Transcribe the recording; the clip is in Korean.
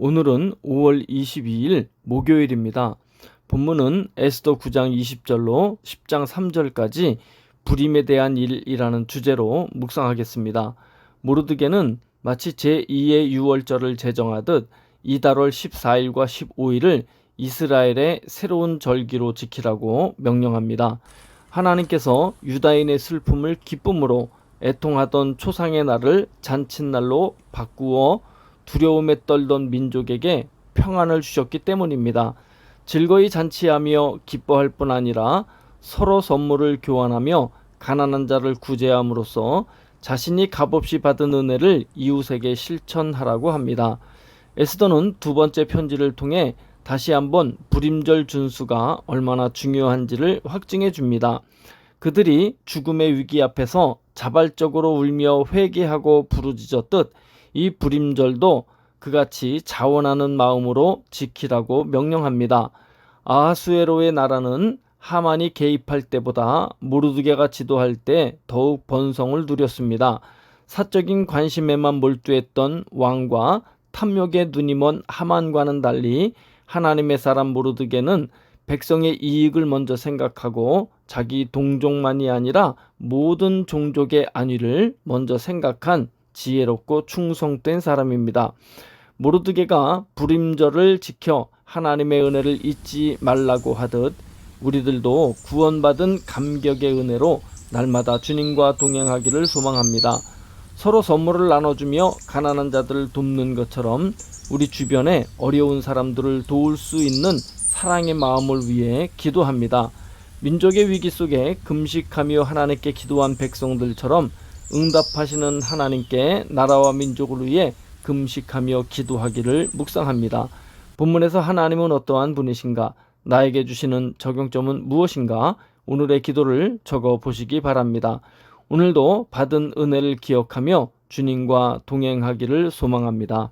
오늘은 5월 22일 목요일입니다. 본문은 에스더 9장 20절로 10장 3절까지 불임에 대한 일이라는 주제로 묵상하겠습니다. 모르드게는 마치 제2의 유월절을 제정하듯 이달월 14일과 15일을 이스라엘의 새로운 절기로 지키라고 명령합니다. 하나님께서 유다인의 슬픔을 기쁨으로 애통하던 초상의 날을 잔칫날로 바꾸어 두려움에 떨던 민족에게 평안을 주셨기 때문입니다. 즐거이 잔치하며 기뻐할 뿐 아니라 서로 선물을 교환하며 가난한 자를 구제함으로써 자신이 값없이 받은 은혜를 이웃에게 실천하라고 합니다. 에스더는 두 번째 편지를 통해 다시 한번 불임절 준수가 얼마나 중요한지를 확증해 줍니다. 그들이 죽음의 위기 앞에서 자발적으로 울며 회개하고 부르짖었듯 이 불임절도 그같이 자원하는 마음으로 지키라고 명령합니다. 아하수에로의 나라는 하만이 개입할 때보다 모르드게가 지도할 때 더욱 번성을 누렸습니다. 사적인 관심에만 몰두했던 왕과 탐욕에 눈이 먼 하만과는 달리 하나님의 사람 모르드게는 백성의 이익을 먼저 생각하고 자기 동족만이 아니라 모든 종족의 안위를 먼저 생각한 지혜롭고 충성된 사람입니다. 모르드게가 불임절을 지켜 하나님의 은혜를 잊지 말라고 하듯 우리들도 구원받은 감격의 은혜로 날마다 주님과 동행하기를 소망합니다. 서로 선물을 나눠주며 가난한 자들을 돕는 것처럼 우리 주변에 어려운 사람들을 도울 수 있는 사랑의 마음을 위해 기도합니다. 민족의 위기 속에 금식하며 하나님께 기도한 백성들처럼 응답하시는 하나님께 나라와 민족을 위해 금식하며 기도하기를 묵상합니다. 본문에서 하나님은 어떠한 분이신가? 나에게 주시는 적용점은 무엇인가? 오늘의 기도를 적어 보시기 바랍니다. 오늘도 받은 은혜를 기억하며 주님과 동행하기를 소망합니다.